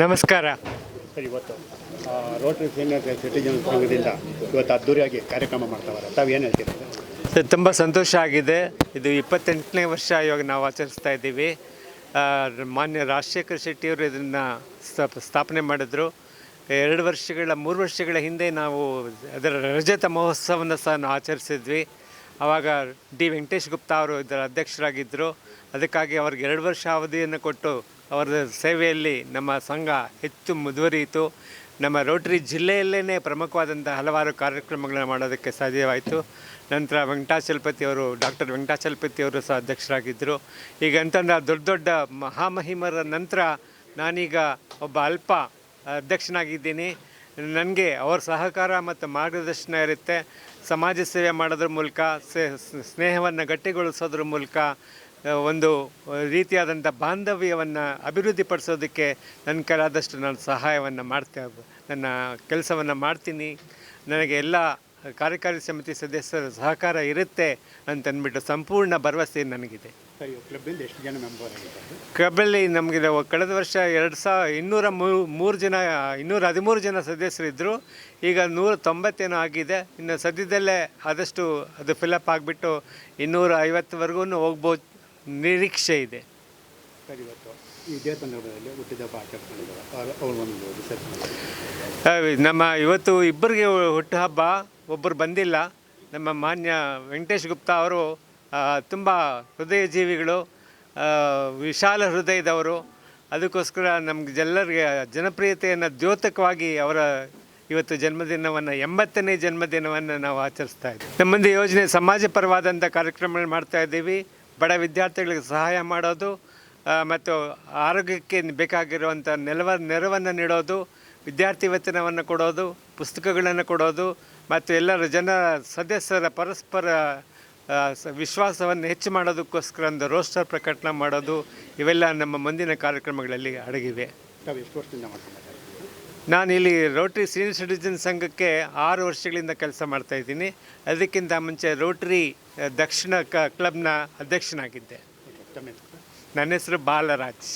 ನಮಸ್ಕಾರ. ಸರ್ ಇವತ್ತು Rotary senior citizen ಸಂಘದಿಂದ ಇವತ್ತು ಅದ್ದೂರಿಯಾಗಿ ಕಾರ್ಯಕ್ರಮ ಮಾಡ್ತಾವಲ್ಲ ತಾವು ಏನು ಹೇಳ್ತೀರಿ? ಸರ್? ತುಂಬ ಸಂತೋಷ ಆಗಿದೆ. ಇದು ಇಪ್ಪತ್ತೆಂಟನೇ ವರ್ಷ ಇವಾಗ ನಾವು ಆಚರಿಸ್ತಾ ಇದ್ದೀವಿ. ಮಾನ್ಯ ರಾಜಶೇಖರ್ ಶೆಟ್ಟಿಯವರು ಇದನ್ನು ಸ್ಥಾಪನೆ ಮಾಡಿದ್ರು. ಎರಡು ವರ್ಷಗಳ ಮೂರು ವರ್ಷಗಳ ಹಿಂದೆ ನಾವು ಅದರ ರಜತ ಮಹೋತ್ಸವವನ್ನು ಸಹ ನಾವು ಆಚರಿಸಿದ್ವಿ. ಆವಾಗ ಡಿ ವೆಂಕಟೇಶ್ ಗುಪ್ತಾ ಅವರು ಇದರ ಅಧ್ಯಕ್ಷರಾಗಿದ್ದರು ಅದಕ್ಕಾಗಿ ಅವ್ರಿಗೆ ಎರಡು ವರ್ಷ ಅವಧಿಯನ್ನು ಕೊಟ್ಟು ಅವರ ಸೇವೆಯಲ್ಲಿ ನಮ್ಮ ಸಂಘ ಹೆಚ್ಚು ಮುಂದುವರಿಯಿತು. ನಮ್ಮ ರೋಟರಿ ಜಿಲ್ಲೆಯಲ್ಲೇ ಪ್ರಮುಖವಾದಂಥ ಹಲವಾರು ಕಾರ್ಯಕ್ರಮಗಳನ್ನು ಮಾಡೋದಕ್ಕೆ ಸಾಧ್ಯವಾಯಿತು. ನಂತರ ವೆಂಕಟಾಚಲಪತಿ ಅವರು, ಡಾಕ್ಟರ್ ವೆಂಕಟಾಚಲಪತಿ ಅವರು ಸಹ ಅಧ್ಯಕ್ಷರಾಗಿದ್ದರು. ಈಗ ಅಂತಂದ್ರೆ ದೊಡ್ಡ ದೊಡ್ಡ ಮಹಾಮಹಿಮರ ನಂತರ ನಾನೀಗ ಒಬ್ಬ ಅಲ್ಪ ಅಧ್ಯಕ್ಷನಾಗಿದ್ದೀನಿ. ನನಗೆ ಅವರ ಸಹಕಾರ ಮತ್ತು ಮಾರ್ಗದರ್ಶನ ಇರುತ್ತೆ. ಸಮಾಜ ಸೇವೆ ಮಾಡೋದ್ರ ಮೂಲಕ ಸ್ನೇಹವನ್ನು ಗಟ್ಟಿಗೊಳಿಸೋದ್ರ ಮೂಲಕ ಒಂದು ರೀತಿಯಾದಂಥ ಬಾಂಧವ್ಯವನ್ನು ಅಭಿವೃದ್ಧಿಪಡಿಸೋದಕ್ಕೆ ನನ್ನ ಕೈಲಾದಷ್ಟು ನಾನು ಸಹಾಯವನ್ನು ಮಾಡ್ತೇವೆ ನನ್ನ ಕೆಲಸವನ್ನು ಮಾಡ್ತೀನಿ. ನನಗೆ ಎಲ್ಲ ಕಾರ್ಯಕಾರಿ ಸಮಿತಿ ಸದಸ್ಯರ ಸಹಕಾರ ಇರುತ್ತೆ ಅಂತ ಅಂದ್ಬಿಟ್ಟು ಸಂಪೂರ್ಣ ಭರವಸೆ ನನಗಿದೆ. ಕ್ಲಬ್ಬಿಂದ ಎಷ್ಟು ಜನ ಮೆಂಬರ್ ಆಗಿದ್ದಾರೆ? ಕ್ಲಬ್ಬಲ್ಲಿ ನಮಗೆ ಕಳೆದ ವರ್ಷ ಎರಡು ಸಾವಿರ ಇನ್ನೂರ ಮೂ- ಮೂರು ಜನ ಇನ್ನೂರ ಹದಿಮೂರು ಜನ ಸದಸ್ಯರಿದ್ದರು ಈಗ ನೂರ ತೊಂಬತ್ತೇನೋ ಆಗಿದೆ. ಇನ್ನು ಸದ್ಯದಲ್ಲೇ ಆದಷ್ಟು ಅದು ಫಿಲಪ್ ಆಗಿಬಿಟ್ಟು ಇನ್ನೂರ ಐವತ್ತುವರೆಗೂ ಹೋಗ್ಬೋದು ನಿರೀಕ್ಷೆ ಇದೆ. ಸರ್ ಇವತ್ತು ಇದೇ ಸಂದರ್ಭದಲ್ಲಿ ಹುಟ್ಟಿದಬ್ಬ ಆಚರಿಸ್ಕೊಂಡಿದ್ದಾರೆ ಅವ್ರು ಅವ್ರು ಒಂದು ವಿಶೇಷ ನಮ್ಮ ಇವತ್ತು ಇಬ್ಬರಿಗೆ ಹುಟ್ಟುಹಬ್ಬ ಒಬ್ಬರು ಬಂದಿಲ್ಲ. ನಮ್ಮ ಮಾನ್ಯ ವೆಂಕಟೇಶ್ ಗುಪ್ತಾ ಅವರು ತುಂಬ ಹೃದಯ ಜೀವಿಗಳು ವಿಶಾಲ ಹೃದಯದವರು. ಅದಕ್ಕೋಸ್ಕರ ನಮ್ಗೆ ಜನರಿಗೆ ಜನಪ್ರಿಯತೆಯನ್ನು ದ್ಯೋತಕವಾಗಿ ಅವರ ಇವತ್ತು ಜನ್ಮದಿನವನ್ನು ಎಂಬತ್ತನೇ ಜನ್ಮದಿನವನ್ನು ನಾವು ಆಚರಿಸ್ತಾ ಇದ್ದೀವಿ. ನಮ್ಮ ಮುಂದೆ ಯೋಜನೆ ಸಮಾಜಪರವಾದಂಥ ಕಾರ್ಯಕ್ರಮಗಳು ಮಾಡ್ತಾ ಇದ್ದೀವಿ. ಬಡ ವಿದ್ಯಾರ್ಥಿಗಳಿಗೆ ಸಹಾಯ ಮಾಡೋದು ಮತ್ತು ಆರೋಗ್ಯಕ್ಕೆ ಬೇಕಾಗಿರುವಂಥ ನೆಲವ, ನೆರವನ್ನು ನೀಡೋದು, ವಿದ್ಯಾರ್ಥಿ ವೇತನವನ್ನು ಕೊಡೋದು, ಪುಸ್ತಕಗಳನ್ನು ಕೊಡೋದು, ಮತ್ತು ಎಲ್ಲರ ಜನ ಸದಸ್ಯರ ಪರಸ್ಪರ ವಿಶ್ವಾಸವನ್ನು ಹೆಚ್ಚು ಮಾಡೋದಕ್ಕೋಸ್ಕರ ಒಂದು ರೋಸ್ಟರ್ ಪ್ರಕಟಣೆ ಮಾಡೋದು, ಇವೆಲ್ಲ ನಮ್ಮ ಮುಂದಿನ ಕಾರ್ಯಕ್ರಮಗಳಲ್ಲಿ ಅಡಗಿವೆ. ಎಷ್ಟು ವರ್ಷದಿಂದ ಮಾಡ್ಕೊಂಡಿದ್ದಾರೆ ನಾನು ಇಲ್ಲಿ ರೋಟ್ರಿ ಸೀನಿಯರ್ ಸಿಟಿಜನ್ ಸಂಘಕ್ಕೆ ಆರು ವರ್ಷಗಳಿಂದ ಕೆಲಸ ಮಾಡ್ತಾ ಇದ್ದೀನಿ. ಅದಕ್ಕಿಂತ ಮುಂಚೆ ರೋಟ್ರಿ ದಕ್ಷಿಣ ಕ ಕ್ಲಬ್ನ ಅಧ್ಯಕ್ಷನಾಗಿದ್ದೆ? ನನ್ನ ಹೆಸರು ಬಾಲರಾಜ್.